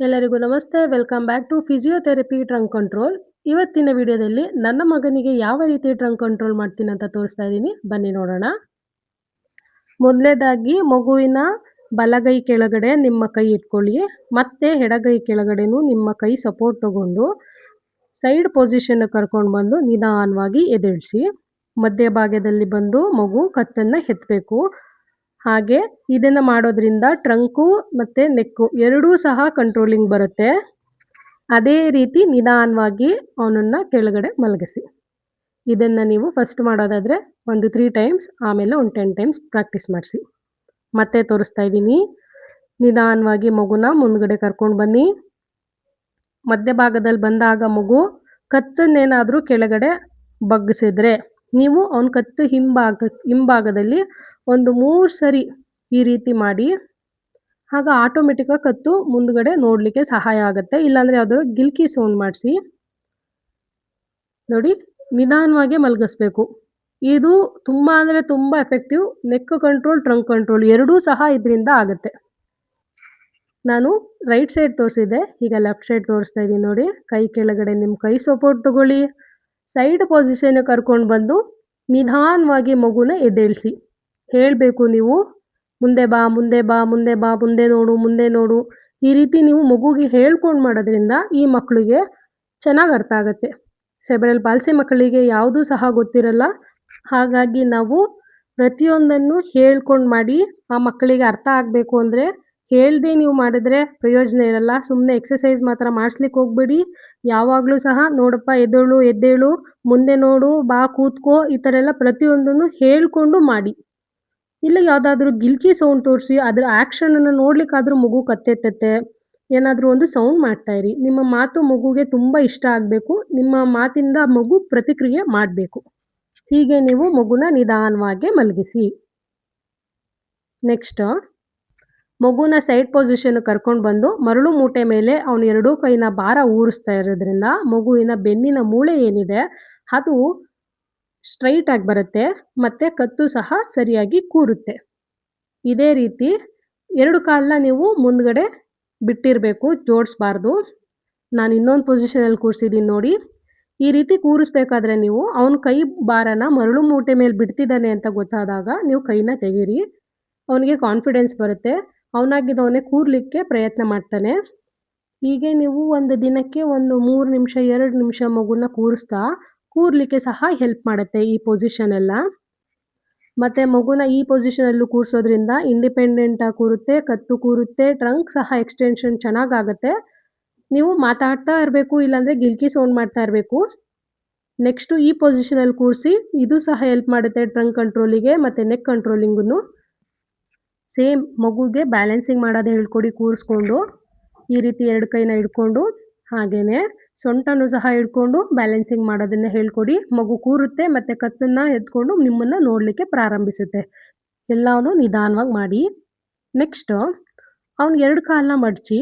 ಎಲ್ಲರಿಗೂ ನಮಸ್ತೆ. Welcome back to physiotherapy trunk control. ಇವತ್ತಿನ ವಿಡಿಯೋದಲ್ಲಿ ನನ್ನ ಮಗನಿಗೆ ಯಾವ ರೀತಿ ಟ್ರಂಕ್ ಕಂಟ್ರೋಲ್ ಮಾಡ್ತೀನಿ ಅಂತ ತೋರಿಸ್ತಾ ಇದ್ದೀನಿ. ಬನ್ನಿ ನೋಡೋಣ. ಮೊದಲೇದಾಗಿ ಮಗುವಿನ ಬಲಗೈ ಕೆಳಗಡೆ ನಿಮ್ಮ ಕೈ ಇಟ್ಕೊಳ್ಳಿ. ಮತ್ತೆ ಎಡಗೈ ಕೆಳಗಡೆನೂ ನಿಮ್ಮ ಕೈ ಸಪೋರ್ಟ್ ತಗೊಂಡು ಸೈಡ್ ಪೊಸಿಷನ್ ಕರ್ಕೊಂಡು ಬಂದು ನಿಧಾನವಾಗಿ ಎದ್ದೇಳಿಸಿ. ಮಧ್ಯಭಾಗದಲ್ಲಿ ಬಂದು ಮಗು ಕತ್ತನ್ನು ಎತ್ತಬೇಕು ಹಾಗೆ ಇದನ್ನ ಮಾಡೋದ್ರಿಂದ ಟ್ರಂಕು ಮತ್ತು ನೆಕ್ಕು ಎರಡೂ ಸಹ ಕಂಟ್ರೋಲಿಂಗ್ ಬರುತ್ತೆ. ಅದೇ ರೀತಿ ನಿಧಾನವಾಗಿ ಅವನನ್ನು ಕೆಳಗಡೆ ಮಲಗಿಸಿ. ಇದನ್ನು ನೀವು ಫಸ್ಟ್ ಮಾಡೋದಾದರೆ ಒಂದು ತ್ರೀ ಟೈಮ್ಸ್ ಆಮೇಲೆ ಒಂದು ಟೆನ್ ಟೈಮ್ಸ್ ಪ್ರಾಕ್ಟೀಸ್ ಮಾಡಿಸಿ. ಮತ್ತೆ ತೋರಿಸ್ತಾ ಇದ್ದೀನಿ. ನಿಧಾನವಾಗಿ ಮಗುನ ಮುಂದ್ಗಡೆ ಕರ್ಕೊಂಡು ಬನ್ನಿ. ಮಧ್ಯಭಾಗದಲ್ಲಿ ಬಂದಾಗ ಮಗು ಕತ್ತನ್ನೇನಾದರೂ ಕೆಳಗಡೆ ಬಗ್ಗಿಸಿದ್ರೆ ನೀವು ಅವ್ನ ಕತ್ತು ಹಿಂಭಾಗ, ಹಿಂಭಾಗದಲ್ಲಿ ಒಂದು ಮೂರು ಸರಿ ಈ ರೀತಿ ಮಾಡಿ, ಆಗ ಆಟೋಮೆಟಿಕ್ಕಾಗಿ ಕತ್ತು ಮುಂದ್ಗಡೆ ನೋಡಲಿಕ್ಕೆ ಸಹಾಯ ಆಗುತ್ತೆ. ಇಲ್ಲಾಂದರೆ ಯಾವ್ದಾದ್ರು ಗಿಲ್ಕಿ ಸೌಂಡ್ ಮಾಡಿಸಿ. ನೋಡಿ, ನಿಧಾನವಾಗಿ ಮಲಗಿಸ್ಬೇಕು. ಇದು ತುಂಬ ಅಂದರೆ ತುಂಬ effective neck control trunk control ಎರಡೂ ಸಹ ಇದರಿಂದ ಆಗುತ್ತೆ. ನಾನು ರೈಟ್ ಸೈಡ್ ತೋರಿಸಿದ್ದೆ. ಈಗ ಲೆಫ್ಟ್ ಸೈಡ್ ತೋರಿಸ್ತಾ ಇದ್ದೀನಿ ನೋಡಿ. ಕೈ ಕೆಳಗಡೆ ನಿಮ್ಮ ಕೈ ಸಪೋರ್ಟ್ ತಗೊಳ್ಳಿ. ಸೈಡ್ ಪೊಸಿಷನ್ ಕರ್ಕೊಂಡು ಬಂದು ನಿಧಾನವಾಗಿ ಮಗುನ ಎದ್ದೇಳಿಸಿ. ಹೇಳಬೇಕು ನೀವು, ಮುಂದೆ ಬಾ ಮುಂದೆ ಬಾ ಮುಂದೆ ಬಾ, ಮುಂದೆ ನೋಡು ಮುಂದೆ ನೋಡು. ಈ ರೀತಿ ನೀವು ಮಗುಗೆ ಹೇಳ್ಕೊಂಡು ಮಾಡೋದ್ರಿಂದ ಈ ಮಕ್ಕಳಿಗೆ ಚೆನ್ನಾಗಿ ಅರ್ಥ ಆಗುತ್ತೆ. ಸೆಬರಲ್ ಪಾಲ್ಸಿ ಮಕ್ಕಳಿಗೆ ಯಾವುದೂ ಸಹ ಗೊತ್ತಿರಲ್ಲ. ಹಾಗಾಗಿ ನಾವು ಪ್ರತಿಯೊಂದನ್ನು ಹೇಳ್ಕೊಂಡು ಮಾಡಿ ಆ ಮಕ್ಕಳಿಗೆ ಅರ್ಥ ಆಗಬೇಕು ಅಂದರೆ ಹೇಳ್ದೆ ನೀವು ಮಾಡಿದ್ರೆ ಪ್ರಯೋಜನ ಇರಲ್ಲ. ಸುಮ್ಮನೆ ಎಕ್ಸಸೈಸ್ ಮಾತ್ರ ಮಾಡಿಸ್ಲಿಕ್ಕೆ ಹೋಗ್ಬೇಡಿ. ಯಾವಾಗಲೂ ಸಹ ನೋಡಪ್ಪ, ಎದ್ದೇಳು ಎದ್ದೇಳು, ಮುಂದೆ ನೋಡು, ಬಾ, ಕೂತ್ಕೋ, ಈ ಥರ ಎಲ್ಲ ಪ್ರತಿಯೊಂದನ್ನು ಹೇಳಿಕೊಂಡು ಮಾಡಿ. ಇಲ್ಲ ಯಾವುದಾದ್ರೂ ಗಿಲ್ಕಿ ಸೌಂಡ್ ತೋರಿಸಿ, ಅದರ ಆ್ಯಕ್ಷನನ್ನು ನೋಡ್ಲಿಕ್ಕಾದ್ರೂ ಮಗು ಕತ್ತೆತ್ತತ್ತೆ. ಏನಾದರೂ ಒಂದು ಸೌಂಡ್ ಮಾಡ್ತಾ ಇರಿ. ನಿಮ್ಮ ಮಾತು ಮಗುಗೆ ತುಂಬ ಇಷ್ಟ ಆಗಬೇಕು. ನಿಮ್ಮ ಮಾತಿಂದ ಮಗು ಪ್ರತಿಕ್ರಿಯೆ ಮಾಡಬೇಕು. ಹೀಗೆ ನೀವು ಮಗುನ ನಿಧಾನವಾಗಿ ಮಲಗಿಸಿ. ನೆಕ್ಸ್ಟ್ ಮಗುನ ಸೈಡ್ ಪೊಸಿಷನ್ ಕರ್ಕೊಂಡು ಬಂದು ಮರಳು ಮೂಟೆ ಮೇಲೆ ಅವನು ಎರಡೂ ಕೈನ ಭಾರ ಊರಿಸ್ತಾ ಇರೋದ್ರಿಂದ ಮಗುವಿನ ಬೆನ್ನಿನ ಮೂಳೆ ಏನಿದೆ ಅದು ಸ್ಟ್ರೈಟ್ ಆಗಿ ಬರುತ್ತೆ ಮತ್ತು ಕತ್ತು ಸಹ ಸರಿಯಾಗಿ ಕೂರುತ್ತೆ. ಇದೇ ರೀತಿ ಎರಡು ಕಾಲನ್ನ ನೀವು ಮುಂದ್ಗಡೆ ಬಿಟ್ಟಿರಬೇಕು, ಜೋಡಿಸ್ಬಾರ್ದು. ನಾನು ಇನ್ನೊಂದು ಪೊಸಿಷನಲ್ಲಿ ಕೂರಿಸಿದ್ದೀನಿ ನೋಡಿ. ಈ ರೀತಿ ಕೂರಿಸ್ಬೇಕಾದ್ರೆ ನೀವು ಅವನ ಕೈ ಭಾರನ ಮರಳು ಮೂಟೆ ಮೇಲೆ ಬಿಡ್ತಿದ್ದಾನೆ ಅಂತ ಗೊತ್ತಾದಾಗ ನೀವು ಕೈನ ತೆಗೀರಿ. ಅವನಿಗೆ ಕಾನ್ಫಿಡೆನ್ಸ್ ಬರುತ್ತೆ. ಅವನಾಗಿದ್ದವನೇ ಕೂರ್ಲಿಕ್ಕೆ ಪ್ರಯತ್ನ ಮಾಡ್ತಾನೆ. ಹೀಗೆ ನೀವು ಒಂದು ದಿನಕ್ಕೆ ಒಂದು ಮೂರು ನಿಮಿಷ, ಎರಡು ನಿಮಿಷ ಮಗುನ ಕೂರಿಸ್ತಾ ಕೂರ್ಲಿಕ್ಕೆ ಸಹ ಹೆಲ್ಪ್ ಮಾಡುತ್ತೆ ಈ ಪೊಸಿಷನ್ ಎಲ್ಲ. ಮತ್ತು ಮಗುನ ಈ ಪೊಸಿಷನಲ್ಲೂ ಕೂರಿಸೋದ್ರಿಂದ ಇಂಡಿಪೆಂಡೆಂಟಾಗಿ ಕೂರುತ್ತೆ, ಕತ್ತು ಕೂರುತ್ತೆ ಟ್ರಂಕ್ ಸಹ ಎಕ್ಸ್ಟೆನ್ಷನ್ ಚೆನ್ನಾಗಾಗುತ್ತೆ. ನೀವು ಮಾತಾಡ್ತಾ ಇರಬೇಕು, ಇಲ್ಲಾಂದರೆ ಗಿಲ್ಕಿ ಸೌಂಡ್ ಮಾಡ್ತಾ ಇರಬೇಕು. ನೆಕ್ಸ್ಟು ಈ ಪೊಸಿಷನಲ್ಲಿ ಕೂರಿಸಿ, ಇದು ಸಹ ಹೆಲ್ಪ್ ಮಾಡುತ್ತೆ ಟ್ರಂಕ್ ಕಂಟ್ರೋಲಿಗೆ ಮತ್ತು ನೆಕ್ ಕಂಟ್ರೋಲಿಂಗೂ ಸೇಮ್ ಮಗುಗೆ ಬ್ಯಾಲೆನ್ಸಿಂಗ್ ಮಾಡೋದು ಹೇಳ್ಕೊಡಿ ಕೂರಿಸ್ಕೊಂಡು, ಈ ರೀತಿ ಎರಡು ಕೈನ ಹಿಡ್ಕೊಂಡು ಹಾಗೆಯೇ ಸೊಂಟನೂ ಸಹ ಹಿಡ್ಕೊಂಡು ಬ್ಯಾಲೆನ್ಸಿಂಗ್ ಮಾಡೋದನ್ನು ಹೇಳ್ಕೊಡಿ. ಮಗು ಕೂರುತ್ತೆ ಮತ್ತು ಕತ್ತನ್ನು ಎತ್ಕೊಂಡು ನಿಮ್ಮನ್ನು ನೋಡಲಿಕ್ಕೆ ಪ್ರಾರಂಭಿಸುತ್ತೆ. ಎಲ್ಲವೂ ನಿಧಾನವಾಗಿ ಮಾಡಿ. ನೆಕ್ಸ್ಟು ಅವನು ಎರಡು ಕಾಲನ್ನ ಮಡಚಿ,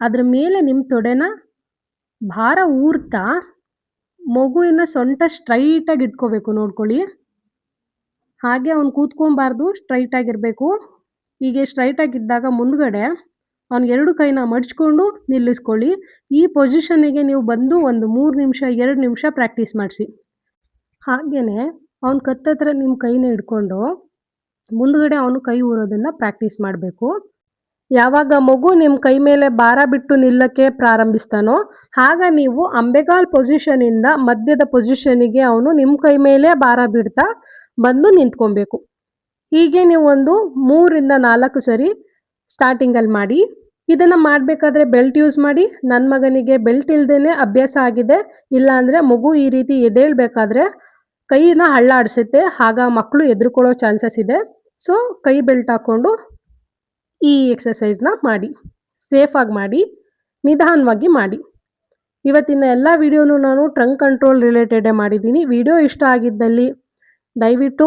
ಅದರ ಮೇಲೆ ನಿಮ್ಮ ತೊಡೆನ ಭಾರ ಊರ್ತಾ ಮಗುವಿನ ಸೊಂಟ ಸ್ಟ್ರೈಟಾಗಿ ಇಟ್ಕೋಬೇಕು ನೋಡ್ಕೊಳ್ಳಿ ಹಾಗೆ ಅವ್ನು ಕೂತ್ಕೊಬಾರ್ದು ಸ್ಟ್ರೈಟಾಗಿರಬೇಕು ಹೀಗೆ ಸ್ಟ್ರೈಟಾಗಿದ್ದಾಗ ಮುಂದ್ಗಡೆ ಅವ್ನಿಗೆ ಎರಡು ಕೈನ ಮಡ್ಚಿಕೊಂಡು ನಿಲ್ಲಿಸ್ಕೊಳ್ಳಿ. ಈ ಪೊಸಿಷನ್ನಿಗೆ ನೀವು ಬಂದು ಒಂದು ಮೂರು ನಿಮಿಷ, ಎರಡು ನಿಮಿಷ ಪ್ರಾಕ್ಟೀಸ್ ಮಾಡಿಸಿ. ಹಾಗೆಯೇ ಅವ್ನ ಕತ್ತತ್ರ ನಿಮ್ಮ ಕೈನ ಹಿಡ್ಕೊಂಡು ಮುಂದ್ಗಡೆ ಅವನು ಕೈ ಊರೋದನ್ನು ಪ್ರಾಕ್ಟೀಸ್ ಮಾಡಬೇಕು. ಯಾವಾಗ ಮಗು ನಿಮ್ಮ ಕೈ ಮೇಲೆ ಭಾರ ಬಿಟ್ಟು ನಿಲ್ಲಕ್ಕೆ ಪ್ರಾರಂಭಿಸ್ತಾನೋ, ಆಗ ನೀವು ಅಂಬೆಗಾಲ್ ಪೊಸಿಷನಿಂದ ಮಧ್ಯದ ಪೊಸಿಷನಿಗೆ ಅವನು ನಿಮ್ಮ ಕೈ ಮೇಲೆ ಭಾರ ಬಿಡ್ತಾ ಬಂದು ನಿಂತ್ಕೊಬೇಕು. ಹೀಗೆ ನೀವು ಒಂದು ಮೂರಿಂದ ನಾಲ್ಕು ಸರಿ ಸ್ಟಾರ್ಟಿಂಗಲ್ಲಿ ಮಾಡಿ, ಇದನ್ನು ಮಾಡಬೇಕಾದ್ರೆ ಬೆಲ್ಟ್ ಯೂಸ್ ಮಾಡಿ ನನ್ನ ಮಗನಿಗೆ ಬೆಲ್ಟ್ ಇಲ್ಲದೇ ಅಭ್ಯಾಸ ಆಗಿದೆ, ಇಲ್ಲಾಂದರೆ ಮಗು ಈ ರೀತಿ ಎದ್ದೇಳ್ಬೇಕಾದ್ರೆ ಕೈನ ಹಳ್ಳಾಡಿಸುತ್ತೆ ಆಗ ಮಕ್ಕಳು ಎದುರುಕೊಳ್ಳೋ ಚಾನ್ಸಸ್ ಇದೆ. ಸೊ ಕೈ ಬೆಲ್ಟ್ ಹಾಕ್ಕೊಂಡು ಈ ಎಕ್ಸಸೈಸ್ನ ಮಾಡಿ ಸೇಫಾಗಿ ಮಾಡಿ, ನಿಧಾನವಾಗಿ ಮಾಡಿ. ಇವತ್ತಿನ ಎಲ್ಲ ವಿಡಿಯೋನು ನಾನು ಟ್ರಂಕ್ ಕಂಟ್ರೋಲ್ ರಿಲೇಟೆಡೇ ಮಾಡಿದ್ದೀನಿ. ವಿಡಿಯೋ ಇಷ್ಟ ಆಗಿದ್ದಲ್ಲಿ ದಯವಿಟ್ಟು